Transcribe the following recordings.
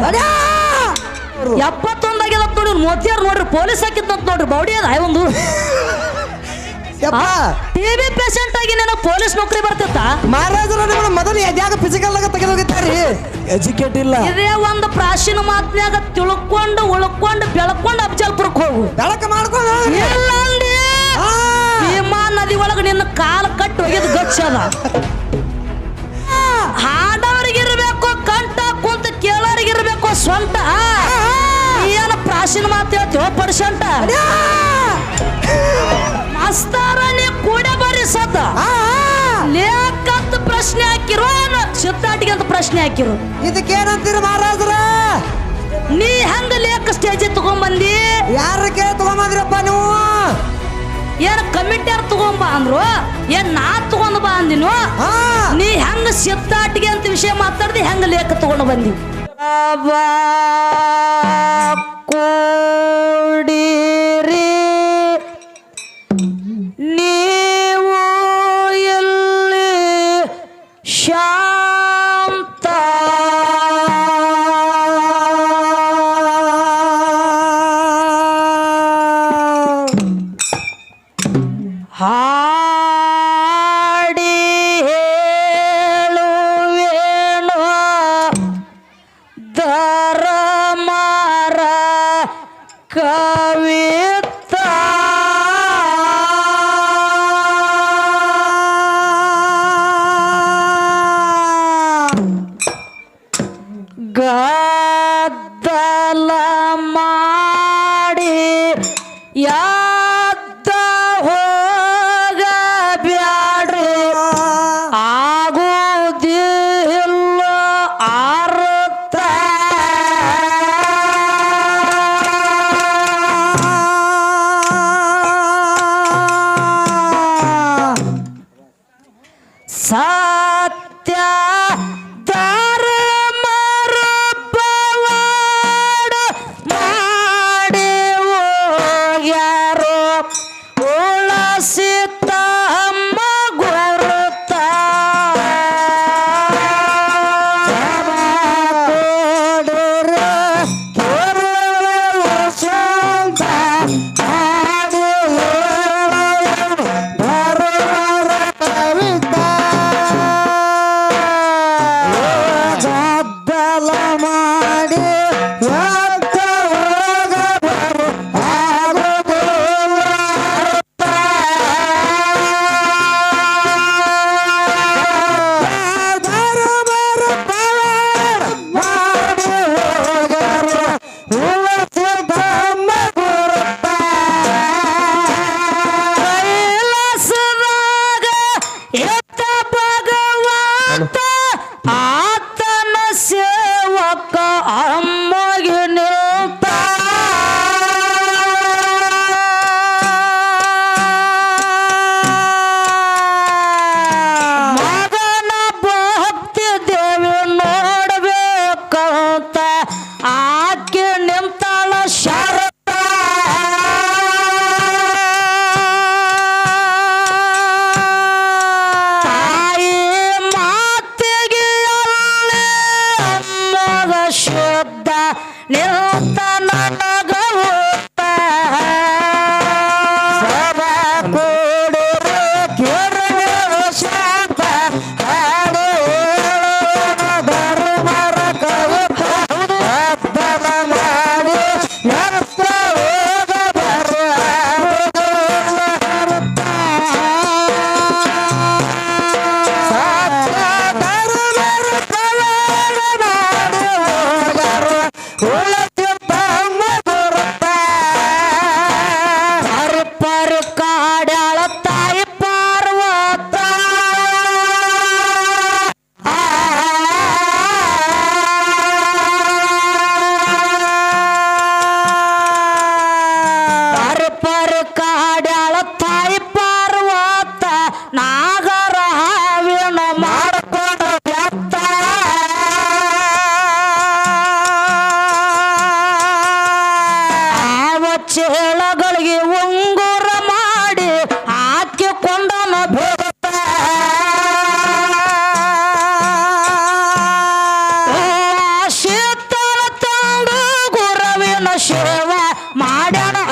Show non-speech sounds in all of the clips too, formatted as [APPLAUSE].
ಈಗ ಎಪ್ಪತ್ತೊಂದಾಗ್ಯದ ನೋಡಿ ಮೋತಿಯಾರ್ ನೋಡ್ರಿ ಪೊಲೀಸ್ ಹಾಕಿದ್ದಂತ ನೋಡ್ರಿ ಬೌಡಿ ಅದ ಒಂದು. ಯಪ್ಪ! ಟಿವಿ ಪೇಷಂಟ್ ಆಗಿ ನಾನು ಪೊಲೀಸ್ ನೌಕರಿ ಬರ್ತಿತ್ತ ಮಹಾರಾಜರು ಮೊದಲು ಎದ್ಯಾಗ ಫಿಸಿಕಲ್ ಆಗ ತೆಗೆದೋಗಿತ್ತಾರಿ ಎಜುಕೇಟ್ ಇಲ್ಲ. ಇದೇ ಒಂದು ಪ್ರಾಚೀನ ಮಾತ್ನ್ಯಾಗ ತಿಳ್ಕೊಂಡು ಉಳ್ಕೊಂಡು ಬೆಳ್ಕೊಂಡು ಅಫಜಲ್ಪುರಕ್ಕೆ ಹೋಗು. ಬೆಳಕ ಮಾಡ್ಕೊಂಡು ಇಲ್ಲ ಅಂದಿ ಆ, ಭೀಮಾ ನದಿ ಒಳಗೆ ನಿನ್ನ ಕಾಲು ಕಟ್ಟಿ ಹೋಗಿದ್ ಗಚ್ಚದ. ಕೇಳೋರಿಗಿರ್ಬೇಕು ಸ್ವಂತ. ಏನ ಪ್ರಾಚೀನ ಮಾತು ಹೇಳ್ತೀವ ಪರ್ಸೆಂಟ್ ಮಾಸ್ತಾರ ನೀ ಕೂಡ ಬರೀ ಆ, ಆ. ಲೇಖಂತ ಪ್ರಶ್ನೆ ಹಾಕಿರೋ ಚಿತ್ತಾಟಿಗೆ ಅಂತ ಪ್ರಶ್ನೆ ಹಾಕಿರು. ಇದಕ್ಕೇನಂತೀರಿ ಮಹಾರಾಜ್ರ? ನೀ ಹೆಂಗ ಲೇಖ ಸ್ಟೇಜ್ ತಗೊಂಬಂದಿ? ಯಾರ ಕೇಳ ತಗೊಂಬಂದ್ರಪ್ಪ ನೀವು? ಏನ್ ಕಮಿಟಿಯರ್ ತಗೊಂಬ ಅಂದ್ರು? ಏನ್ ನಾ ತಗೊಂಡ್ ಬಾ ಅಂದಿನೋ? ನೀ ಹೆಂಗ ಸಿತ್ತಾಟಿಗೆ ಅಂತ ವಿಷಯ ಮಾತಾಡ್ದಿ ಹೆಂಗ ಲೇಖ ತಗೊಂಡು ಬಂದಿ? ಕೂಡಿರಿ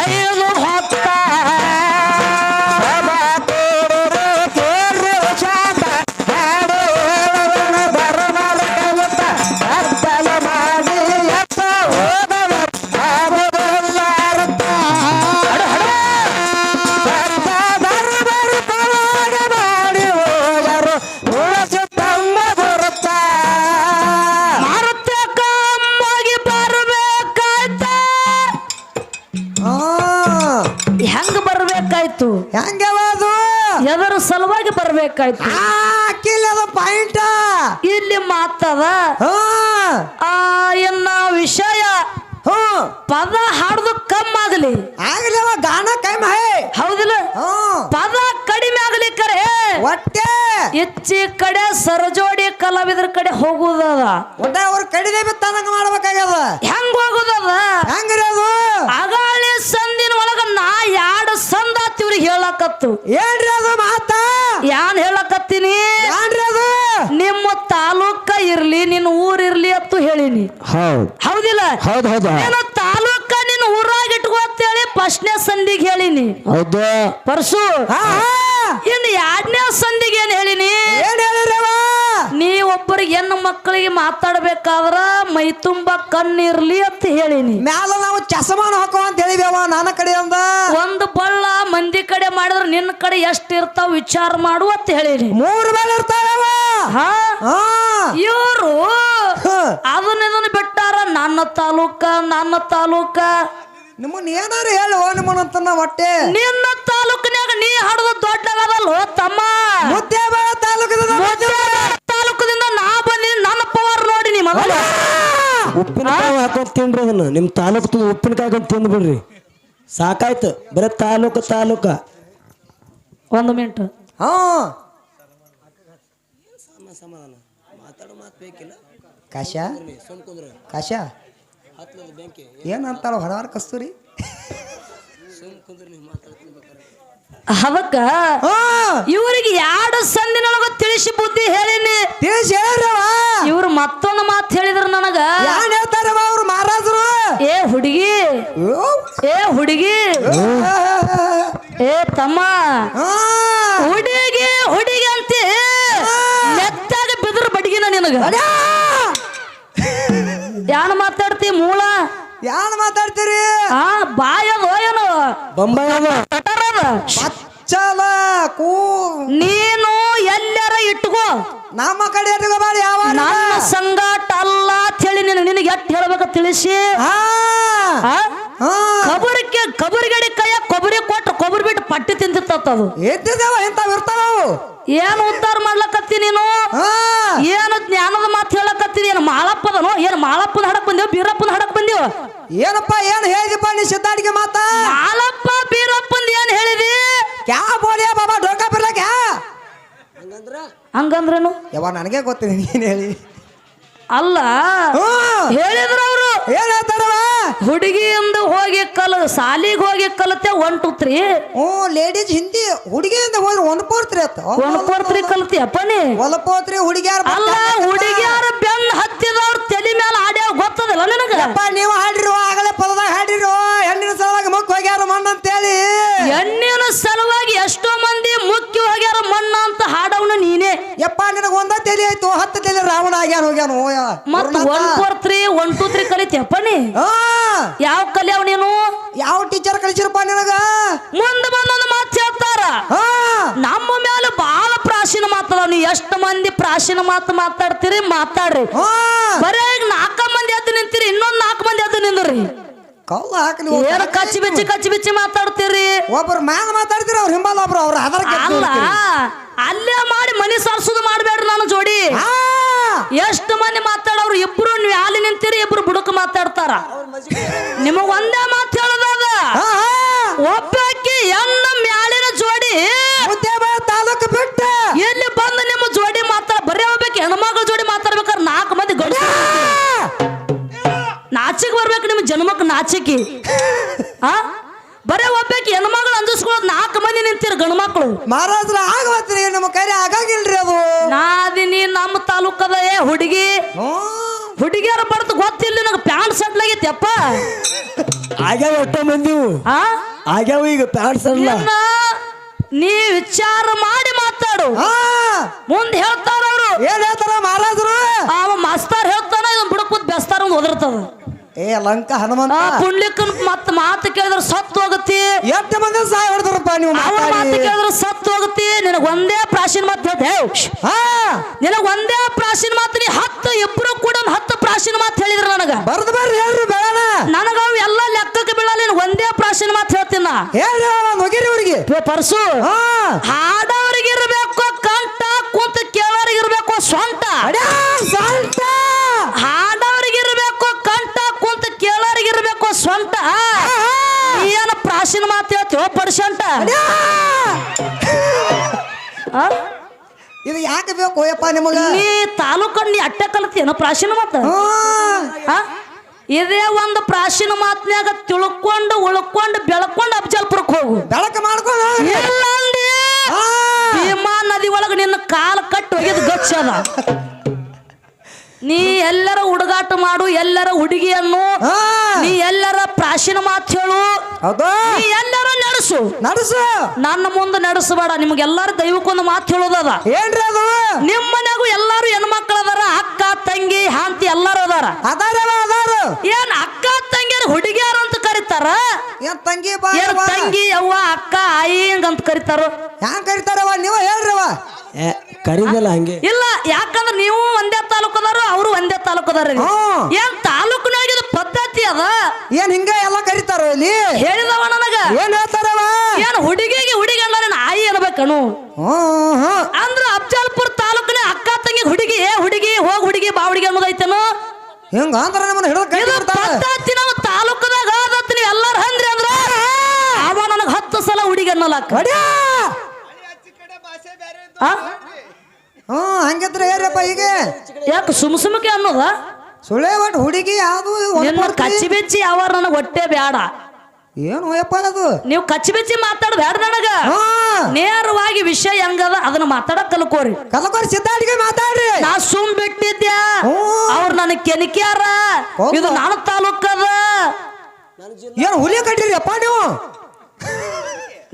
I am ಹೇಳ್ಬೇಕಾಯ್ತು ಆ ಕಿಲ್ಲದ ಪಾಯಿಂಟ್ ಇಲ್ಲಿ ಮಾತದ ಆ ಎನ್ನ ವಿಷಯ. ಪದ ಹಾಡುದು ಕಮ್ಮ ಆಗಲಿ. ಅವ ಗಾನ ಕೈ ಮೈ ಹೌದಿಲ್ಲ? ಪದ ಕಡಿಮೆ ಆಗಲಿ ಕರೆ ಒಟ್ಟೆ. ಹೆಚ್ಚಿ ಕಡೆ ಸರಜೋಡಿ ಕಲಾವಿದ್ರ ಕಡೆ ಹೋಗುದದ. ಒಟ್ಟೆ ಅವ್ರ ಕಡಿದೆ ಬಿತ್ತಂದಂಗ ಮಾಡ್ಬೇಕಾಗ್ಯದ. ಹೆಂಗ್ ಹೋಗುದದ? ಹೆಂಗ್ರಿ ಅದು? ಅಗಾಳಿ ಸಂದಿನ ಒಳಗ ನಾ ಯಾಡ ಸಂದ ಇವ್ರಿಗೆ ಹೇಳಕತ್ತು. ಏನ್ರಿ ಅದು ಮಾತ? ಯಾನ್ ಹೇಳಕತ್ತೀನಿ? ಏನ್ರಿ ಅದು? ನಿಮ್ಮ ತಾಲೂಕ ಇರ್ಲಿ ನಿನ್ನ ಊರ್ ಇರ್ಲಿ ಅಂತ ಹೇಳಿನಿ. ಹೌದ್. ಹೌದಿಲ್ಲ? ಹೌದ್ ಹೌದು. ನಿನ್ನ ತಾಲೂಕ ನಿನ್ನ ಊರಾಗ ಇಟ್ಕೋ ಅಂತೇಳಿ ಫಸ್ಟ್ನೇ ಸಂದಿಗೆ ಹೇಳಿನಿ. ಹೌದು. ಪರಸು ಇನ್. ಇನ್ನು ಎರಡನೇ ಸಂದಿಗೆ ಏನ್ ಹೇಳಿನಿ? ಏನ್ ಹೇಳಿರವ ನೀ ಒಬ್ಬರಿಗೆ ಹೆಣ್ಣು ಮಕ್ಕಳಿಗೆ ಮಾತಾಡ್ಬೇಕಾದ್ರ ಮೈ ತುಂಬ ಕಣ್ಣಿರ್ಲಿ ಅಂತ ಹೇಳಿನಿ. ಮ್ಯಾಲ ನಾವು ಚಸಮಾನ ಹಾಕೋ ಅಂತ ಹೇಳಿದೇವ ನನ್ನ ಕಡೆ ಅಂದ. ಒಂದು ಬಳ್ಳ ಮಂದಿ ಕಡೆ ಮಾಡಿದ್ರೆ ನಿನ್ನ ಕಡೆ ಎಷ್ಟ್ ಇರ್ತಾವ ವಿಚಾರ ಮಾಡು ಅಂತ ಹೇಳಿನಿ. ಮೂರು ಮೇಲೆ ಇರ್ತಾವ ಹಾ? ಹಾ. ಇವರು. ಅದನ್ನ ಇದನ್ನ ಬಿಟ್ಟಾರ ನನ್ನ ತಾಲೂಕ ನನ್ನ ತಾಲೂಕ. ನಿಮ್ಮನ್ನ ಏನಾರು ಹೇಳು ನಿಮ್ಮನ್ನಂತ ಹೊಟ್ಟೆ. ನಿನ್ನ ತಾಲೂಕಿನಾಗ ನೀ ಹಾಡುದು ದೊಡ್ಡದಲ್ಲ ತಮ್ಮ? ಮುದ್ದೆ ಬಾಳ ತಾಲೂಕದ ಮೊದ್ಲು ನಾ ಬಂದಿನಿ ನನ್ನ ಪವರ್ ನೋಡಿ ನಿಮ್ಮ ಉಪ್ಪಿನಕಾಯಿ ಹಾಕೊಂಡ್ ತಿನ್ರಿ ಅದನ್ನ. ನಿಮ್ಮ ತಾಲೂಕು ತುಂಬ ಉಪ್ಪಿನಕಾಯಿ ತಿಂದು ತಿಂದ್ಬಿಡ್ರಿ ಸಾಕಾಯ್ತು. ಬರೀ ತಾಲೂಕು ತಾಲೂಕ. ಒಂದು ಮಿನಿಟ್. ಹಾ. ಕಾಶ ಕಾಶ ಏನಂತಾಳ ಹೊರವಾರ ಕಸ್ತೂರಿ? ಅದಕ್ಕ ಹಾ. ಇವರಿಗೆ ಎರಡು ಸಂದಿನೊಳಗ ತಿಳಿಸಿ ಬುದ್ಧಿ ಹೇಳಿನಿ? ತಿಳಿಸಿ ಹೇಳ್ರವ. ಇವ್ರು ಮತ್ತೊಂದು ಮಾತು ಹೇಳಿದ್ರು ನನಗ. ಯಾನ್ ಹೇಳ್ತಾರವ ಅವ್ರು ಮಹಾರಾಜರು? ಏ ಹುಡುಗಿ. ಏ ಹುಡುಗಿ. ಏ ತಮ್ಮ. ಹುಡುಗಿ ಹುಡುಗಿ ಅಂತ. ಮೆತ್ತಾಗ ಬಿದ್ರ ಬಡಗಿನ ನಿನಗ. ಯಾನ ಯಾನ್ ಮಾತಾಡ್ತಿ ಮೂಲ ಯಾನ್ ಮಾತಾಡ್ತೀರಿ? ಆ ಬಾಯದು ಏನು ಬೊಂಬಾಯಿ ಅದು ಚಲ ಕೂ ನೀನು ಎಲ್ಲರ ಇಟ್ಕೋ. ನಮ್ಮ ಕಡೆ ಯಾವ ನನ್ನ ಸಂಗಾಟ ಅಲ್ಲ ಅಂತ ಹೇಳಿ ನಿನಗೆ ನಿನಗೆ ಎಟ್ಟು ಹೇಳ್ಬೇಕ ತಿಳಿಸಿ. ಕಬರಿಗೆ ಕಬರಿಗಡಿ ಕೈಯ ಕೊಬ್ಬರಿ ಕೊಟ್ಟು ಕೊಬ್ಬರಿ ಬಿಟ್ಟು ಪಟ್ಟಿ ತಿಂತಿರ್ತದು ಇರ್ತಾವ ಏನು ಉದ್ಧಾರ ಮಾಡ್ಲಕತ್ತಿ ನೀನು? ಹಾ. ಏನು ಜ್ಞಾನದ ಮಾತು ಹೇಳಕತ್ತೀನಿ ಏನು ಮಾಳಪ್ಪದನು? ಏನು ಮಾಳಪ್ಪನ ಹಡಕ್ ಬಂದೇವ್? ಬೀರಪ್ಪನ ಹಡಕ್ ಬಂದೇವು? ಏನಪ್ಪ ಏನ್ ಹೇಳಿದಪ್ಪ ನೀ ಸಿದ್ದಾಡಿಗೆ ಮಾತಾ? ಮಾಳಪ್ಪ ಬೀರಪ್ಪಂದ ಏನ್ ಹೇಳಿದಿ? ಕ್ಯಾ ಬೋಲಿಯ ಬಾಬಾ ಡೋಕಾ ಬಿರ್ಲ ಕ್ಯಾ? ಹಂಗಂದ್ರೇನು? ಯವ್ವ ನನಗೆ ಗೊತ್ತಿದೆ ನೀನ್ ಹೇಳಿ. ಅಲ್ಲ ಹೇಳಿದ್ರ ಅವರು ಹೇಳ್ತಾರವ ಹುಡುಗಿಯಿಂದ ಹೋಗಿ ಕಲ ಸಾಲಿಗೆ ಹೋಗಿ ಕಲತೆ ಒನ್ ಟು ತ್ರೀ ಹ್ಞೂ ಲೇಡೀಸ್ ಹಿಂದಿ ಹುಡುಗಿಯಿಂದ ಹೋದ್ರೆ ಒಂದು ಪೋರ್ತ್ರಿ ಅತ್ತ ಒನ್ ಫೋರ್ ತ್ರೀ ಕಲ್ತಿ ಅಪ್ಪನಿ ಹೊಲಪೋತ್ರಿ ಹುಡುಗಿಯಾರ ಅಲ್ಲ ಹುಡುಗಿಯಾರ ಬೆನ್ನ ಹತ್ತಿದವ್ರ ತಲೆ ಮೇಲೆ ಆಡ್ಯಾವ ಗೊತ್ತದಲ್ಲ ನಿನಗ? ಅಪ್ಪ ನೀವು ಹಾಡಿರೋ ಆಗಲೇ ಪದದಾಗ ಹಾಡಿರೋ ಹೆಣ್ಣಿನ ಸಲುವಾಗಿ ಮುಖ ಹೋಗ್ಯಾರ ಮಣ್ಣು ಅಂತೇಳಿ. ಹೆಣ್ಣಿನ ಸಲುವಾಗಿ ಎಷ್ಟೋ ಮಂದಿ ಮುಖ್ಯ ಹೋಗ್ಯಾರ ಮಣ್ಣ ಅಂತ ಹಾಡವನು ನೀನೇ. ಯಪ್ಪ ನಿನಗೆ ಒಂದ ತಲೆ ಆಯ್ತು ಹತ್ತು ರಾವಣ ಆಗ್ಯಾನ ಹೋಗ್ಯಾನ ಮತ್ one four three one two three ಕಲಿತಿ ನೀ ಹಾ. ಯಾವ ಕಲಿಯವ್ ನೀನು? ಯಾವ ಟೀಚರ್ ಕಲಿಸಿರಪ್ಪ ನಿನಗ? ಮುಂದೆ ಬಂದೊಂದು ಮಾತು ಹೇಳ್ತಾರ. ಹಾ. ನಮ್ಮ ಮೇಲೆ ಬಹಳ ಪ್ರಾಚೀನ ಮಾತದ ನೀ ಎಷ್ಟು ಮಂದಿ ಪ್ರಾಚೀನ ಮಾತು ಮಾತಾಡ್ತೀರಿ ಮಾತಾಡ್ರಿ. ಹಾ. ಬರೇ ಈಗ ನಾಲ್ಕ ಮಂದಿ ಎದ್ದು ನಿಂತೀರಿ ಇನ್ನೊಂದ್ ನಾಲ್ಕು ಮಂದಿ ಎದ್ದು ನಿಂದ್ರಿ. ಕಲ್ಲ ಹಾಕಲಿ ಏನ್ ಕಚ್ಚಿ ಬಿಚ್ಚಿ ಕಚ್ಚಿ ಬಿಚ್ಚಿ ಮಾತಾಡ್ತೀರಿ? ಒಬ್ರು ಮ್ಯಾಲ ಮಾತಾಡ್ತೀರಿ ಅವ್ರ ಹಿಂಬಾಲ ಒಬ್ರು ಅವ್ರ ಆಧಾರ ಅಲ್ಲ ಅಲ್ಲೇ ಮಾಡಿ ಮನೆ ಸಾರ್ಸೋದು ಮಾಡ್ಬೇಡ್ರಿ ನಾನು ಜೋಡಿ. ಎಷ್ಟು ಮಂದಿ ಮಾತಾಡೋರು ಇಬ್ರು ನೀವು ಅಲ್ಲಿ ನಿಂತೀರಿ ಇಬ್ರು ಬುಡಕ್ ಮಾತಾಡ್ತಾರ. ನಿಮಗೆ ಒಂದೇ ಮಾತು ಹೇಳೋದದ ಹಾ ಹಾ. ಒಬ್ಬಾಕಿ ಹೆಣ್ಣ ಬರ್ಬೇಕು ನಾಚಿಕಿ ಜನ್ಮಕ್ ನಾಚಿಕೆ. ಆ? ಬರೇ ಒಬ್ಬಾಕಿ ಹೆಣ್ಮಗಳು ಅಂಜಿಸ್ಕೊಳ್ಳೋದು ನಾಲ್ಕು ಮಂದಿ ನಿಂತಿರು ಗಂಡು ಮಕ್ಕಳು ಮಹಾರಾಜ್ರ ಆಗವತ್ರಿ ನಮ್ಮ ಕೈಲಿ ಆಗಾಗಿಲ್ರಿ ಅದು. ನಾದಿನಿ ನಮ್ಮ ತಾಲೂಕದ ಏ ಹುಡುಗಿ. ಹುಡುಗಿಯರ ಬರ್ತು ಗೊತ್ತಿಲ್ಲ ನನಗೆ ಪ್ಯಾಂಟ್ ಸೆಟ್ಲ್ ಆಗೈತಿ ಅಪ್ಪ. ಆಗ್ಯಾವ ಎಷ್ಟೋ ಮಂದಿ ಆ? ಆಗ್ಯಾವ ಈಗ ಪ್ಯಾಂಟ್ ಸಡ್ಲ ನೀ ವಿಚಾರ ಮಾಡಿ ಮಾತಾಡು. ಆ ಮುಂದೆ ಹೇಳ್ತಾರ ಅವರು. ಏನ್ ಹೇಳ್ತಾರ ಮಹಾರಾಜರು ಅವ ಮಾಸ್ತರ್ ಹೇಳ್ತಾನ ಇದನ್ನ ಬುಡಕೂತ್ ಒದರ್ತದ ಏ ಲಂಕ ಹನುಮಂತ. ಪುಂಡ್ಲಿಕ್ಕನ್ ಮತ್ ಮಾತು ಕೇಳಿದ್ರೆ ಸತ್ತು ಹೋಗತಿ ಎಷ್ಟು ಮಂದಿ ಸಾಯ ಹೊಡೆದ್ರಪ್ಪ ನೀವು ಮಾತು ಮಾತಾಡಿ. ಕೇಳಿದ್ರೆ ಸತ್ತು ಹೋಗತಿ ನಿನಗೆ ಒಂದೇ ಪ್ರಾಚೀನ ಮಾತು ಹೇಳ್ದೆ ಹಾ. ನಿನಗೆ ಒಂದೇ ಪ್ರಾಚೀನ ಮಾತು ನೀ ಹತ್ತು ಇಬ್ರು ಕೂಡ ಒಂದ್ ಹತ್ತು ಪ್ರಾಚೀನ ಮಾತು ಹೇಳಿದ್ರ ನನಗ. ಬರ್ದು ಬರ್ರಿ ಹೇಳ್ರಿ ಬೇಡ ನನಗ ಅವು ಎಲ್ಲ ಲೆಕ್ಕಕ್ಕೆ ಬೀಳಲ್ಲ ನಿನಗ್ ಒಂದೇ ಪ್ರಾಶಿನ ಮಾತು ಹೇಳ್ತೀನಿ ನಾ. ಹೇಳ್ರಿ ಅವ್ರಿಗೆ. ಅವರಿಗೆ ಪರ್ಸು. ಹಾ. ಇರಬೇಕು ಕಂಠ ಕುಂತ ಕೇಳೋರಿಗಿರ್ಬೇಕು ಸ್ವಂತ ಅಡ್ಯಾ, ಸಾಲ್ಟ. ಹಾಡೋರಿಗಿರ್ಬೇಕು ಕಂಠ ಕುಂತ ಕೇಳೋರಿಗಿರ್ಬೇಕು ಸ್ವಂಟ ನೀ ಏನ ಪ್ರಾಚೀನ ಮಾತು ಅಂತ? ಇದು ಯಾಕೆ ಬೇಕು ಅಯ್ಯಪ್ಪ ನಿಮಗೆ? ನೀ ತಾಲೂಕ ನೀ ಅಟ್ಟೆ ಕಲ್ತೇನೋ ಪ್ರಾಚೀನ ಮಾತು. ಇದೇ ಒಂದು ಪ್ರಾಚೀನ ಮಾತ್ನ್ಯಾಗ ತಿಳ್ಕೊಂಡು ಉಳ್ಕೊಂಡು ಬೆಳ್ಕೊಂಡು ಅಫಜಲ್ಪುರಕ್ಕೆ ಹೋಗು. ಬೆಳಕ ಮಾಡ್ಕೊಂಡು. ಇಲ್ಲ. ಭೀಮಾ ನದಿ ಒಳಗೆ ನಿನ್ನ ಕಾಲು ಕಟ್ಟಿ ಒಗೆದು ಗಚ್ಚದ. ನೀ ಎಲ್ಲರ ಹುಡುಗಾಟ ಮಾಡು ಎಲ್ಲರ ಹುಡುಗಿಯನ್ನು. ನೀ ಎಲ್ಲರ ಪ್ರಾಚೀನ ಮಾತು ಹೇಳು. ನೀ ಎಲ್ಲರ ನಡೆಸು. ನಡೆಸು. ನನ್ನ ಮುಂದೆ ನಡೆಸಬೇಡ ನಿಮ್ಗೆಲ್ಲಾರು ದೈವಕ್ಕೊಂದು ಮಾತು ಹೇಳೋದದ. ಏನ್ರಿ ಅದು? ನಿಮ್ಮ ಮನೆಗೂ ಎಲ್ಲಾರು ಹೆಣ್ಮಕ್ಳು ಅದಾರ ಅಕ್ಕ ತಂಗಿ ಹಾಂತಿ ಎಲ್ಲಾರು ಅದಾರ. ಅದಾರ ಅದಾರ. ಏನ್ ಅಕ್ಕ ತಂಗಿಯರು ಹುಡುಗಿಯರು ಅಂತ ಕರೀತಾರ ಏನ್ ತಂಗಿ ಬಾ ಏನ್. ತಂಗಿ ಅವ್ವ ಅಕ್ಕ ಆಯಿ ಅಂತ ಕರೀತಾರ? ಯಾಕ ಕರಿತಾರವ ನೀವ ಹೇಳ್ರವ ಏ ಕರೀದಲ್ಲ ಹಂಗೆ. ಇಲ್ಲ ಯಾಕಂದ್ರ ನೀವು ಒಂದೇ ತಾಲೂಕದಾರು ಅವರು ಒಂದೇ ತಾಲೂಕದಾರ ಹ್ಮ್. ಏನ್ ತಾಲೂಕಿನಾಗ ಇದು ಪದ್ಧತಿ ಅದ? ಏನ್ ಹಿಂಗ ಎಲ್ಲ ಕರಿತಾರ ಇಲ್ಲಿ? ಹೇಳಿದವ ನನಗ. ಏನ್ ಹೇಳ್ತಾರವ ಏನ್ ಹುಡುಗಿಗೆ ಹುಡುಗಿ ಅಲ್ಲ ಆಯಿ ಅನ್ಬೇಕನು ಹ್ಮ್ ಹ್ಮ್ ಅಂದ್ರ ಅಫಜಲ್ಪುರ್ ತಾಲೂಕಿನ ಅಕ್ಕ ತಂಗಿ ಹುಡುಗಿ ಏ ಹುಡುಗಿ ಹೋಗ್ ಹುಡುಗಿ ಬಾ ಹುಡುಗಿ ಅನ್ನೋದೈತೇನು? ಹಿಂಗ ಅಂದ್ರ ನಮ್ಮನ್ನ ಹಿಡಿದು ಕೈ ಬಿಡ್ತಾರ ಪದ್ಧತಿ ನಮ್ಮ ತಾಲೂಕದಾಗ ಆದತ್ ನೀವು ಎಲ್ಲಾರು ಹಂದ್ರಿ ಅಂದ್ರ ಅವ ನನಗೆ ಹತ್ತು ಸಲ ಹುಡುಗಿ ಅನ್ನಲ್ಲ ಕಡ್ಯಾ? ಹ್ಮ್ ಹಂಗಿದ್ರೆ ಏರಪ್ಪ ಈಗ ಯಾಕೆ ಸುಮ್ ಸುಮ್ಕೆ ಅನ್ನೋದ? ಸುಳೆ ಒಟ್ಟು ಹುಡುಗಿ ಯಾವ್ದು? ಕಚ್ಚಿ ಬಿಚ್ಚಿ ಯಾವ ನನಗೆ ಹೊಟ್ಟೆ ಬ್ಯಾಡ. ಏನು ಯಪ್ಪ ಅದು? ನೀವು ಕಚ್ಚಿ ಬಿಚ್ಚಿ ಬ್ಯಾಡ ನನಗ. ನೇರವಾಗಿ ವಿಷಯ ಹೆಂಗದ ಅದನ್ನ ಮಾತಾಡಕ್ ಕಲ್ಕೋರಿ. ಕಲ್ಕೋರಿ ಸಿದ್ಧಾಡಿಗೆ ಮಾತಾಡ್ರಿ. ನಾ ಸುಮ್ ಬಿಟ್ಟಿದ್ಯಾ. ಅವ್ರ ನನ್ ಕೆನಕ್ಯಾರ? ಇದು ನನ್ನ ತಾಲೂಕದ. ಏನು ಹುಲಿ ಕಟ್ಟಿರಿ ಅಪ್ಪ ನೀವು?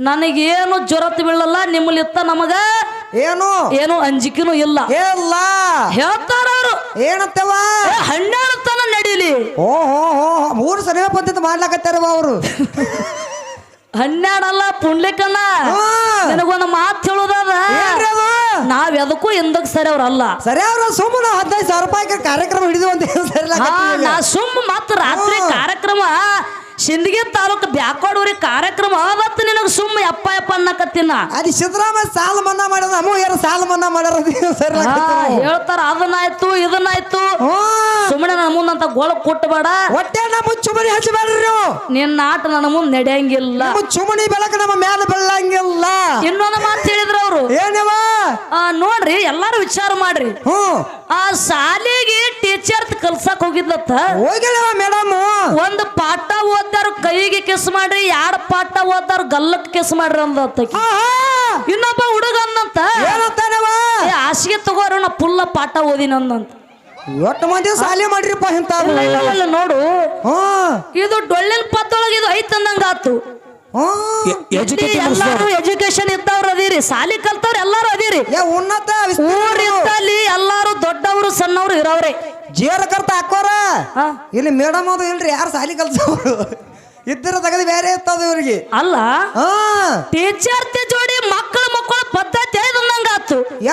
ನನಗೇನು ಜ್ವರತ್ ಬೀಳಲ್ಲ ನಿಮ್ಮಲ್ಲಿತ್ತ ನಮಗ? ಏನು? ಏನು ಅಂಜಿಕೆನೂ ಇಲ್ಲ. ಇಲ್ಲ. ಹೇಳ್ತಾರ ಅವರು. ಏನತ್ತವ ಹಣ್ಣು ನಡೀಲಿ. ಓ ಹೋ ಹೋ ಮೂರು ಸರಿ ಪದ್ಧತಿ ಮಾಡ್ಲಾಕತ್ತಾರವ ಅವರು. ಹನ್ನೆರಡಲ್ಲ ಪುಂಡ್ಲಿಕನ್ನ ನಿನಗೊಂದು ಮಾತು ಹೇಳೋದದ? ನಾವ್ ಎದಕ್ಕೂ ಎಂದಕ್ ಸರಿ ಅವ್ರಲ್ಲ ಸರಿ ಅವ್ರ ಸುಮ್ಮನೆ ಹದಿನೈದು ಸಾವಿರ ರೂಪಾಯಿ ಕಾರ್ಯಕ್ರಮ ಹಿಡಿದು ಅಂತ ನಾ ಸುಮ್ಮ ಮತ್ತೆ ರಾತ್ರಿ ಕಾರ್ಯಕ್ರಮ ಸಿಂದಗಿ ತಾಲೂಕು ಬ್ಯಾಕೋಡೂರಿ ಕಾರ್ಯಕ್ರಮ. ಅವತ್ತು ನಿನಗೆ ಸುಮ್ಮ ಅಪ್ಪ ಅಪ್ಪ ಅನ್ನಕತ್ತಿನ. ಅದು ಸಿದ್ದರಾಮಯ್ಯ ಸಾಲ ಮನ್ನಾ ಮಾಡೋದು ಅಮ್ಮ ಯಾರು ಸಾಲ ಮನ್ನಾ ಮಾಡ್ಯಾರ ಸರಿ ಹೇಳ್ತಾರ ಅದನ್ನಾಯ್ತು ಇದನ್ನಾಯ್ತು. ಸುಮ್ಮನೆ ನನ್ನ ಮುಂದಂತ ಗೋಳ ಕೊಟ್ಟಬೇಡ ಹೊಟ್ಟೆ ನಮ್ಮ ಚುಮಣಿ ಹಚ್ಚಬೇಡ್ರಿ ನಿನ್ನ ಆಟ ನನ್ನ ಮುಂದೆ ನಡೆಯಂಗಿಲ್ಲ. ಚುಮಣಿ ಬೆಳಕು ನಮ್ಮ ಮೇಲೆ ಬೆಳ್ಳಂಗಿಲ್ಲ ಇನ್ನೊಂದು ಮಾತು ಹೇಳಿದ್ರು ಅವರು. ಏನವ? ಆ, ನೋಡ್ರಿ ಎಲ್ಲಾರು ವಿಚಾರ ಮಾಡ್ರಿ. ಆ ಶಾಲೆಗೆ ಟೀಚರ್ ಕಲ್ಸಕ್ ಹೋಗಿದ್ಲತ್ತ. ಹೋಗಿಲ್ಲ ಮೇಡಮ್. ಒಂದು ಪಾಠ ಓದ್ದಾರು ಕೈಗೆ ಕಿಸ್ ಮಾಡ್ರಿ ಯಾರು ಪಾಠ ಓದ್ದಾರು ಗಲ್ಲಕ್ ಕಿಸ್ ಮಾಡ್ರಿ ಅಂದತ್ತ ಇನ್ನೊಬ್ಬ ಹುಡುಗ ಅಂದಂತ ಹಾಸಿಗೆ ತಗೋರು ನಾ ಪುಲ್ಲ ಪಾಠ ಓದಿನ ಅಂದಂತ. ಒಟ್ಟು ಮಂದಿ ಸಾಲಿ ಮಾಡ್ರಿಪ್ಪ ಇಂತ ಇಲ್ಲ, ನೋಡು. ಇದು ಡೊಳ್ಳಿನ ಪತ್ತೊಳಗೆ ಇದು ಐತಂದಂಗ ಆತು ಎಲ್ಲಾರು ಎಜುಕೇಶನ್ ಇದ್ದವ್ರು ಅದೀರಿ ಸಾಲಿ ಕಲ್ತವ್ರು ಎಲ್ಲಾರು ಅದೀರಿ. ಏ ಉನ್ನತ ಊರಿದ್ದಲ್ಲಿ ಎಲ್ಲಾರು ದೊಡ್ಡವರು ಸಣ್ಣವರು ಇರೋವ್ರೆ. ಜೀವನ ಕರ್ತ ಹಾಕೋರ. ಇಲ್ಲಿ ಮೇಡಮ್ ಅದು ಇಲ್ರಿ ಯಾರು ಸಾಲಿ ಕಲ್ಸೋರು? ಇದ್ರ ತಗದು ಬೇರೆ ಇರ್ತದ ಇವ್ರಿಗೆ. ಅಲ್ಲ ಟೀಚರ್ ಜೋಡಿ ಮಕ್ಕಳು ಮಕ್ಕಳ ಪದ್ಧತಿ ಆಯ್ತು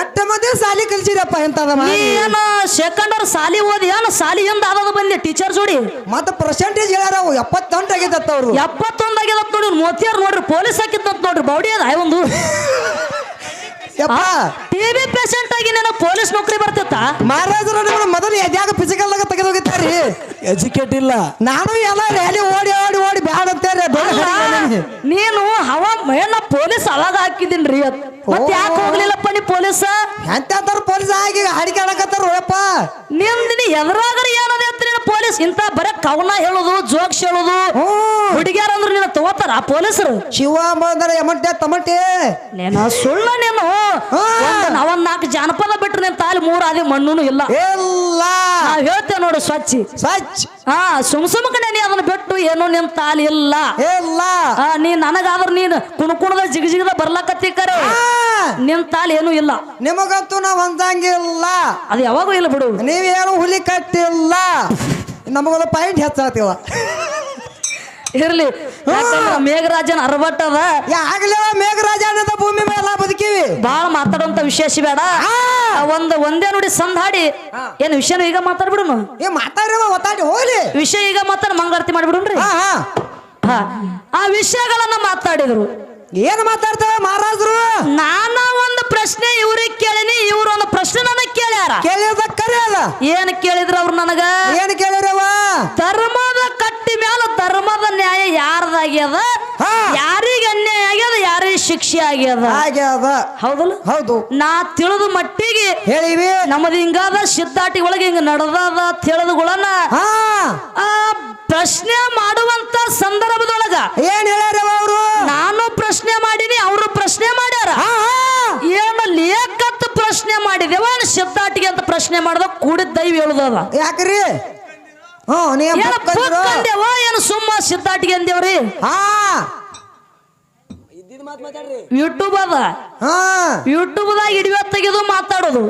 ಎಟ್ಟ ಎಷ್ಟು ಮಂದಿ ಸಾಲಿ ಕಲ್ಸಿದಪ್ಪ ಎಂತ ಏನ ಸೆಕೆಂಡರ್ ಸಾಲಿ ಓದಿ ಏನು ಸಾಲಿ ಎಂದ ಆದದ ಬಂದಿ ಟೀಚರ್ ಜೋಡಿ? ಮತ್ತ ಪರ್ಸೆಂಟೇಜ್ ಹೇಳ್ಯಾರ ಅವು ಎಪ್ಪತ್ತೊಂದು ಆಗ್ಯದತ್ತ ಅವ್ರು. ಎಪ್ಪತ್ತೊಂದು ಆಗ್ಯದ ನೋಡಿ ಮೂವತ್ತಿಯಾರು ನೋಡ್ರಿ ಪೊಲೀಸ್ ಹಾಕಿದ್ದಂತ ನೋಡ್ರಿ ಬೌಡಿ ಅದ ಒಂದು. ಯಪ್ಪ. ಟಿವಿ ಪೇಷಂಟ್ ಆಗಿ ನನಗೆ ಪೊಲೀಸ್ ನೌಕರಿ ಬರ್ತಿತ್ತ ಮೊದಲು ನಿಮ್ಮ ಮೊದಲು ಎದ್ಯಾಗ ಫಿಸಿಕಲ್ದಾಗ ತೆಗೆದೋಗಿತ್ತಾರಿ ಎಜುಕೇಟ್ ಇಲ್ಲ. ನಾನು ಎಲ್ಲ ರ್ಯಾಲಿ ಓಡಿ ಓಡಿ ಓಡಿ ಬ್ಯಾಡ ಅಂತಾರೆ ನೀನು ಹವ ಏನ ಪೊಲೀಸ್ ಅವಾಗ ಹಾಕಿದಿನ್ರಿ ಮತ್ತೆ ಮತ್ ಯಾಕೆ ಹೋಗ್ಲಿಲ್ಲಪ್ಪ ನೀ ಪೊಲೀಸ್? ಎಂತ ಪೊಲೀಸ್ ಆಗಿ ಹಾಡಿಕೆ ಆಡಕತ್ತಾರ ಯಪ್ಪ ನಿಂದ ನೀ ಎದ್ರಾಗರ ಏನದ ಪೊಲೀಸ್? ಇಂತ ಬರೇ ಕವನ ಹೇಳೋದು ಜೋಕ್ಸ್ ಹೇಳೋದು ಹ್ಮ್. ಆ ಪೊಲೀಸರು? ಶಿವ ಬಂದರೆ ತಮಟೆ. ನೀನು ಸುಳ್ಳ ನೀನು. ಹಾ. ನಾವೊಂದ್ ನಾಲ್ಕು ಜಾನಪದ ಬಿಟ್ರೆ ನಿನ್ ತಾಲಿ ಮೂರ್ ಆದಿ ಮಣ್ಣು ಇಲ್ಲ. ಎಲ್ಲ ನಾವ್ ಹೇಳ್ತೇವೆ ನೋಡು ಸ್ವಚ್ಛ. ಸ್ವಚ್ಛ. ಹಾ ಸುಮ್ ಸುಮ್ಕನೆ ನೀ ಅದನ್ನ ಬಿಟ್ಟು ಏನು ನಿನ್ ತಾಲಿ ಇಲ್ಲ. ಎಲ್ಲ ಆ, ನೀ ನನಗಾದ್ರ ನೀನು ಕುಣಕುಣದ ಜಿಗ ಜಿಗದ ಬರ್ಲಾಕತ್ತಿ ಕರೆ. ಆ, ನಿನ್ ತಾಲಿ ಏನೂ ಇಲ್ಲ. ನಿಮಗಂತೂ ನಾವು ಹೊಂದಂಗಿಲ್ಲ ಅದು ಯಾವಾಗೂ ಇಲ್ಲ ಬಿಡು. ನೀವೇನು ಹುಲಿ ಕಟ್ಟಿಲ್ಲ. ನಮಗೊಂದು ಪಾಯಿಂಟ್ ಹೆಚ್ಚಾತಿವ ಇರ್ಲಿ. ಯಾಕಂದ್ರ ಮೇಘರಾಜನ್ ಅರಬಟ್ಟದ ಆಗ್ಲೇವ ಮೇಘರಾಜ ಅನ್ನದ ಭೂಮಿ ಮೇಲೆ ಬದುಕಿವಿ. ಬಾಳ ಮಾತಾಡುವಂತ ವಿಶೇಷ ಬೇಡ. ಒಂದ್ ಒಂದೇ ನೋಡಿ ಸಂದಾಡಿ ಹಾಡಿ ಏನ್ ವಿಷಯ ಈಗ ಮಾತಾಡ್ಬಿಡುನು? ಏ ಮಾತಾಡ್ರವ ಒತ್ತಾಡಿ ಹೋಗ್ಲಿ. ವಿಷಯ ಈಗ ಮಾತಾಡ ಮಂಗಾರತಿ ಮಾಡ್ಬಿಡುನ್ರಿ. ಹಾ. ಆ ವಿಷಯಗಳನ್ನ ಮಾತಾಡಿದ್ರು. ಏನ್ ಮಾತಾಡ್ತಾವ ಮಹಾರಾಜರು? ನಾನ ಒಂದು ಪ್ರಶ್ನೆ ಇವ್ರಿಗೆ ಕೇಳಿನಿ ಇವ್ರು ಒಂದು ಪ್ರಶ್ನೆ ನನಗ್ ಕೇಳ್ಯಾರ. ಕೇಳಿದ ಕರೆ ಅದ ಏನ್ ಕೇಳಿದ್ರ ಅವ್ರು ನನಗ? ಏನ್ ಕೇಳಿರವ ಧರ್ಮದ ಕಟ್ಟಿ ಮ್ಯಾಲ ಧರ್ಮದ ನ್ಯಾಯ ಯಾರ್ದಾಗ್ಯದ? ಹಾ. ಯಾರಿಗ ಅನ್ಯಾಯ ಆಗ್ಯದ ಯಾರಿಗೆ ಶಿಕ್ಷೆ ಆಗ್ಯದ? ಆಗ್ಯದ. ಅದ ಹೌದಲ್ಲ? ಹೌದು. ನಾ ತಿಳಿದ ಮಟ್ಟಿಗೆ ಹೇಳಿವಿ. ನಮ್ಮದು ಹಿಂಗಾದ ಸಿದ್ದಾಟಿ ಒಳಗೆ ಹಿಂಗ ನಡೆದದ ತಿಳಿದುಗಳನ್ನ ಹಾ. ಆ ಪ್ರಶ್ನೆ ಮಾಡುವಂತ ಸಂದರ್ಭದೊಳಗ ಏನ್ ಹೇಳ್ಯಾರವ ಅವರು ನಾನು ಪ್ರಶ್ನೆ ಮಾಡೀನಿ ಅವರು ಪ್ರಶ್ನೆ ಮಾಡ್ಯಾರ ಹಾ ಹಾ ಏನು ಲೇಖತ್ ಪ್ರಶ್ನೆ ಮಾಡಿದೇವ ಪ್ರಶ್ನೆ ಮಾಡ್ದ ಕೂಡಿದ ದೈವ ಹೇಳುದದ. ಯಾಕ್ರಿ? ಏನು ಬುಕ್ ಅಂದ್ರು. ಬುಕ್ ಅಂದೇವ ಏನು ಸುಮ್ಮ ಸಿದ್ಧಾಟಿಗೆ ಅಂದೇವ್ರಿ ಹಾ. ಯೂಟ್ಯೂಬ್ ಅದ. ಹಾ. ಯೂಟ್ಯೂಬ್ದಾಗ ಇಡಿವೆ ತೆಗೆದು ಮಾತಾಡೋದು.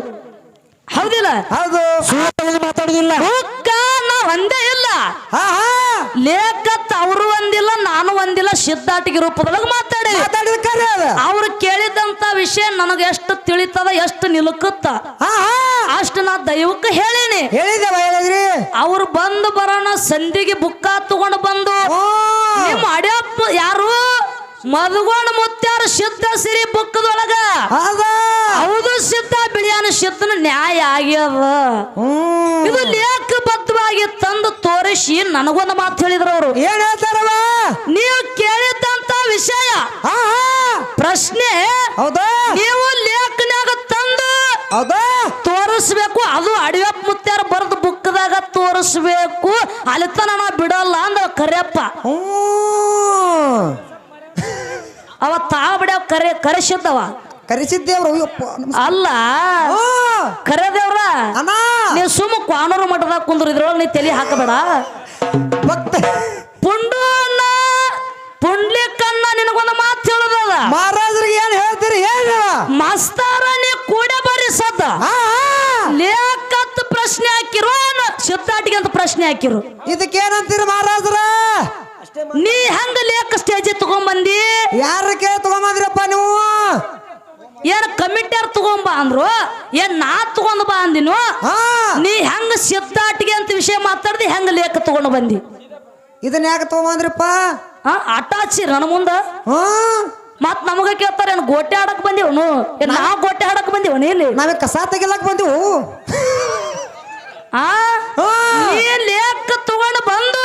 ಹೌದಿಲ್ಲ? ಹೌದು. ಸುಳ್ಳು ಮಾತಾಡುದಿಲ್ಲ. ಬುಕ್ಕ ನಾ ಒಂದೇ ಇಲ್ಲ. ಲೇಖತ್ ಅವರು ಒಂದಿಲ್ಲ ನಾನು ಒಂದಿಲ್ಲ ಸಿದ್ಧಾಟಿಗೆ ರೂಪದೊಳಗೆ ಮಾತಾಡಿ. ಅವ್ರು ಕೇಳಿದಂತ ವಿಷಯ ನನಗೆ ಎಷ್ಟು ತಿಳಿತದ ಎಷ್ಟು ನಿಲುಕುತ್ತ. ಅಷ್ಟು ನಾ ದೈವಕ್ಕೆ ಹೇಳಿನಿ. ಹೇಳಿದ್ರಿ. ಅವ್ರು ಬಂದು ಬರೋಣ ಸಂಧಿಗೆ ಬುಕ್ಕ ತಗೊಂಡು ಬಂದು ಓ ನಿಮ್ಮ ಅಡ್ಯಪ್ಪ ಯಾರು ಮಧುಗೊಂಡ ಮುತ್ಯಾರ ಸಿದ್ಧ ಸಿರಿ ಬುಕ್ಕದೊಳಗ. ಅದ ಹೌದು ಸಿದ್ಧ ಬಿಳಿಯಾನ ಸಿದ್ಧನ ನ್ಯಾಯ ಆಗ್ಯದ. ಇದು ಲೇಖಬದ್ಧವಾಗಿ ತಂದು ತೋರಿಸಿ ನನಗೊಂದು ಮಾತು ಹೇಳಿದ್ರು ಅವರು. ಏನ್ ಹೇಳ್ತಾರವ ನೀವು ಕೇಳಿದಂತ ವಿಷಯ. ಪ್ರಶ್ನೆ ಹೌದಾ? ನೀವು ಲೇಖನ್ಯಾಗ ತಂದು ಹೌದಾ? ತೋರಿಸ್ಬೇಕು ಅದು ಅಡಿಯಪ್ಪ ಮುತ್ಯಾರ ಬರೆದು ಬುಕ್ದಾಗ ತೋರಿಸ್ಬೇಕು. ಅಲ್ಲಿ ತನ ಬಿಡಲ್ಲ ಅಂದ ಕರೆಯಪ್ಪ. ಹ್ಮ್. ಅವ ತಾ ಬಿಡ್ಯಾವ ಕರೆ ಕರೆಸಿದ್ದವ. ಕರೆಸಿದ್ದೇವ್ರು ಅಯ್ಯಪ್ಪ ನಮಸ್ಕಾರ. ಅಲ್ಲ ಓ, ಕರೆದೇವ್ರ? ಅಣ್ಣ! ನೀವು ಸುಮ್ಮ ಕ್ವಾನೂರು ಮಠದಾಗ ಕುಂದ್ರ ಇದ್ರೊಳಗೆ ನೀ ತಲೆ ಹಾಕಬೇಡ. ಭಕ್ತ ಪುಂಡು ಅಣ್ಣ ಪುಂಡ್ಲಿಕ್ಕನ್ನ ನಿನಗೊಂದು ಮಾತು ಹೇಳೋದದ? ಮಹಾರಾಜರಿಗೆ ಏನ್ ಹೇಳ್ತೀರಿ? ಏನು ಮಸ್ತಾರ ನೀ ಕೂಡ ಬರ್ರಿ ಸದ್ದ ಹಾ. ಲೇಖತ್ ಪ್ರಶ್ನೆ ಹಾಕಿರು ಏನು? ಸಿದ್ಧಾಟಿಗೆ ಅಂತ ಪ್ರಶ್ನೆ ಹಾಕಿರು. ಇದಕ್ಕೇನಂತೀರಿ ಮಹಾರಾಜರ? ನೀ ಹೆಂಗ ಲೇಖ ಸ್ಟೇಜ್ ತಗೊಂಬಂದಿ? ಯಾರ ಕೇಳ ತಗೊಂಬಂದ್ರಪ್ಪ ನೀವು? ಏನ್ ಕಮಿಟಿಯರ್ ತಗೊಂಬ ಅಂದ್ರು? ಏನ್ ನಾ ತಗೊಂಡ್ ಬಾ ಅಂದಿನು? ನೀ ಹೆಂಗ ಸಿದ್ದಾಟಿಗೆ ಅಂತ ವಿಷಯ ಮಾತಾಡ್ದಿ ಹೆಂಗ ಲೇಖ ತಗೊಂಡು ಬಂದಿ? ಇದನ್ನ ಯಾಕೆ ತಗೊಂಬಂದ್ರಪ್ಪ? ಅಟಾಚಿ ಆಟ ಹಚ್ಚಿ ನನ್ನ ಮುಂದ. ಹ್ಮ್ ಮತ್ ನಮಗ ಕೇಳ್ತಾರ ಏನ್ ಗೋಟೆ ಆಡಕ್ ಬಂದಿವನು? ಏನ್ ನಾ ಗೋಟೆ ಆಡಕ್ ಬಂದಿವನು ಇಲ್ಲಿ? ನಾವೇ ಕಸ ತೆಗಿಲಕ್ ಬಂದಿವು? ಲೇಖ ತಗೊಂಡು ಬಂದು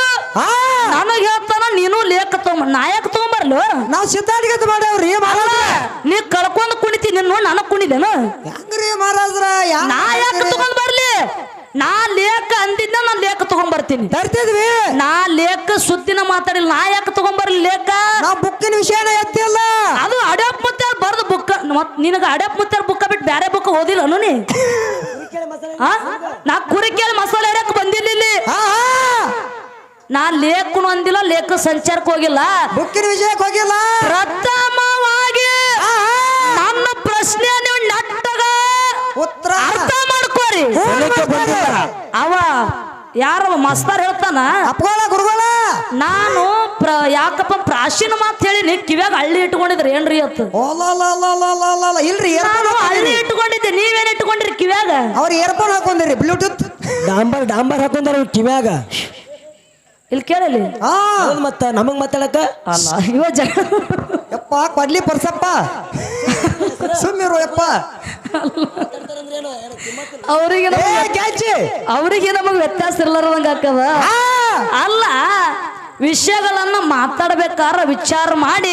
ನನಗೆ ಹೇಳ್ತಾನ ನೀನು ಲೇಖ ತಗೊಂಬ ನಾಯಕ ತಗೊಂಬರ್ಲು? ನಾವು ಸಿದ್ಧಾಡಿಗತ್ ಮಾಡವ್ರಿ ನೀ ಕಳ್ಕೊಂಡ್ ಕುಣಿತಿ ನಿನ್ನ ನನಗ್ ಕುಣಿದೇನು? ಹೆಂಗ್ರಿ ಮಹಾರಾಜ್ರ ನಾ ಯಾಕೆ ತಗೊಂಡ್ ಬರ್ಲಿ? ನಾ ಲೇಖ ಅಂದಿದ್ನ ನಾನು ಲೇಖ ತಗೊಂಡ್ ಬರ್ತೀನಿ. ತರ್ತಿದ್ವಿ. ನಾ ಲೇಖ ಸುತ್ತಿನ ಮಾತಾಡಿಲ್ಲ ನಾ ಯಾಕೆ ತಗೊಂಡ್ ಬರ್ಲಿ ಲೇಖ? ನಾವು ಬುಕ್ಕಿನ ವಿಷಯ ಎತ್ತಿಲ್ಲ. ಅದು ಅಡಪ್ ಮುತ್ತಾರ ಬರ್ದು ಬುಕ್ ಮತ್ ನಿನಗ ಅಡಪ್ ಮುತ್ತಾರ ಬುಕ್ಕ ಬಿಟ್ಟು ಬೇರೆ ಬುಕ್ ಓದಿಲ್ಲ ನೀ? [LAUGHS] ನಾ ಕುರಿ ಕೇಳಿ ಮಸಾಲೆ ಹೇರಕ್ ಬಂದಿಲ್ಲ ಇಲ್ಲಿ ಹಾ ಹಾ. ನಾ ಲೇಖನು ಅಂದಿಲ್ಲ ಲೇಖ ಸಂಚಾರಕ್ಕೆ ಹೋಗಿಲ್ಲ. ಬುಕ್ಕಿನ ವಿಷಯಕ್ಕೆ ಹೋಗಿಲ್ಲ. ಪ್ರಥಮವಾಗಿ ನನ್ನ ಪ್ರಶ್ನೆ ನೀವು ನಟ್ಟಗ ಉತ್ತರ. ಅರ್ಥ ಮಾಡ್ಕೋರಿ. ಅವ ಯಾರವ ಮಾಸ್ತರ್ ಹೇಳ್ತಾನ? ಅಪ್ಗೋಳ ಗುರುಗಳ. ನಾನು ಪ್ರ ಯಾಕಪ್ಪ ಪ್ರಾಚೀನ ಮಾತು ಹೇಳಿನಿ ಕಿವ್ಯಾಗ ಹಳ್ಳಿ ಇಟ್ಕೊಂಡಿದ್ರಿ? ಏನ್ರಿ ಅತ್ತ. ಇಲ್ರಿ ನಾನು ಹಳ್ಳಿ ಇಟ್ಕೊಂಡಿದ್ದೆ. ನೀವೇನ್ ಇಟ್ಕೊಂಡಿರಿ ಕಿವ್ಯಾಗ? ಅವ್ರ ಇಯರ್ಫೋನ್ ಹಾಕೊಂಡಿರಿ ಬ್ಲೂಟೂತ್. ಡಾಂಬರ್ ಡಾಂಬರ್ ಹಾಕೊಂಡಾರ ಕಿವ್ಯಾಗ. ಇಲ್ಲಿ ಕೇಳಲಿ. ಮತ್ತ ನಮಗ್ ಮಾತಾಡಕ ಅಲ್ಲ ಇವ ಜಗ ಯಪ್ಪ ಕೊಡ್ಲಿ ಪರ್ಸಪ್ಪ. ಸುಮ್ಮಿರು ಯಪ್ಪ ಅವರಿಗೆ ಅವರಿಗೆ ನಮಗ್ ವ್ಯತ್ಯಾಸ ಇರ್ಲಾರ್ದಂಗ ಹಾಕವ ಅಲ್ಲ ವಿಷಯಗಳನ್ನ ಮಾತಾಡ್ಬೇಕಾರ ವಿಚಾರ ಮಾಡಿ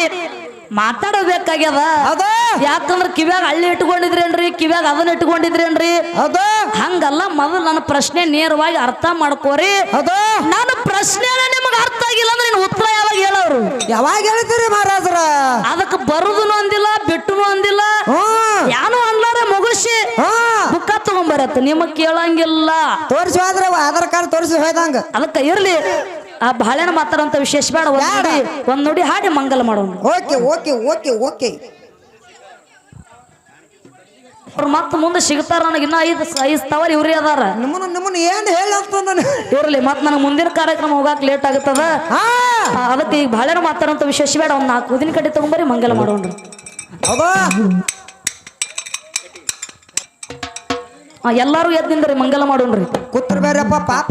ಮಾತಾಡಬೇಕಾಗ್ಯದ? ಯಾಕಂದ್ರ ಕಿವ್ಯಾಗ ಹಳ್ಳಿ ಇಟ್ಕೊಂಡಿದ್ರೇನ್ರಿ? ಕಿವ್ಯಾಗ ಅದನ್ನ ಇಟ್ಕೊಂಡಿದ್ರೇನ್ರಿ? ಹಂಗಲ್ಲ ಮೊದಲು ನನ್ನ ಪ್ರಶ್ನೆ ನೇರವಾಗಿ ಅರ್ಥ ಮಾಡ್ಕೋರಿ. ನನ್ನ ಪ್ರಶ್ನೆ ನಿಮ್ಗೆ ಅರ್ಥ ಆಗಿಲ್ಲ ಅಂದ್ರೆ ನೀನು ಉತ್ತರ ಯಾವಾಗ ಹೇಳೋರು? ಯಾವಾಗ ಹೇಳ್ತೀರಿ ಮಹಾರಾಜರ? ಅದಕ್ಕೆ ಬರುದು ಅಂದಿಲ್ಲ ಬಿಟ್ಟುನು ಅಂದಿಲ್ಲ. ಯಾನು ಅನ್ಲಾರ ಮುಗುಸಿ. ಬುಕ್ಕ ತಗೊಂಬರತ್ತ ನಿಮಗ್ ಕೇಳಂಗಿಲ್ಲ. ತೋರಿಸಿ ಆಧಾರ್ ಕಾರ್ಡ್ ತೋರಿಸಿ ಹೋಯ್ದಂಗ. ಅದಕ್ಕೆ ಇರ್ಲಿ. ಆ ಬಾಳೆನ ಮಾತಾಡುವಂತ ವಿಶೇಷ ಬೇಡ ಒಂದ್ ನೋಡಿ ಒಂದ್ ನುಡಿ ಹಾಡಿ ಮಂಗಲ ಮಾಡೋಣ. Okay okay okay okay. ಅವ್ರು ಮತ್ತೆ ಮುಂದೆ ಸಿಗ್ತಾರ ನನಗೆ ಇನ್ನ ಐದು ಐದು ತವರ್ ಇವ್ರಿ ಅದಾರ. ನಿಮ್ಮನ್ನ ನಿಮ್ಮನ್ನ ಏನ್ ನಾನು ಇರ್ಲಿ ಮತ್ ನನಗೆ ಮುಂದಿನ ಕಾರ್ಯಕ್ರಮ ಹೋಗಾಕ ಲೇಟ್ ಆಗುತ್ತದ ಆ, ಅದಕ್ಕೆ ಈಗ ಬಾಳೆನ ಮಾತಾಡುವಂತ ವಿಶೇಷ ಬೇಡ ಒಂದ್ ನಾಲ್ಕು ಉದಿನ ಕಡೆ ತಗೊಂಬರಿ ಮಂಗಲ ಮಾಡೋಣ ಹೌದಾ? ಎಲ್ಲಾರು ಎದ್ದಿಂದ್ರಿ ಮಂಗಲ ಮಾಡೋಣ್ರಿ. ಕೂತ್ರ ಬೇರೆಪ್ಪ ಪಾಪ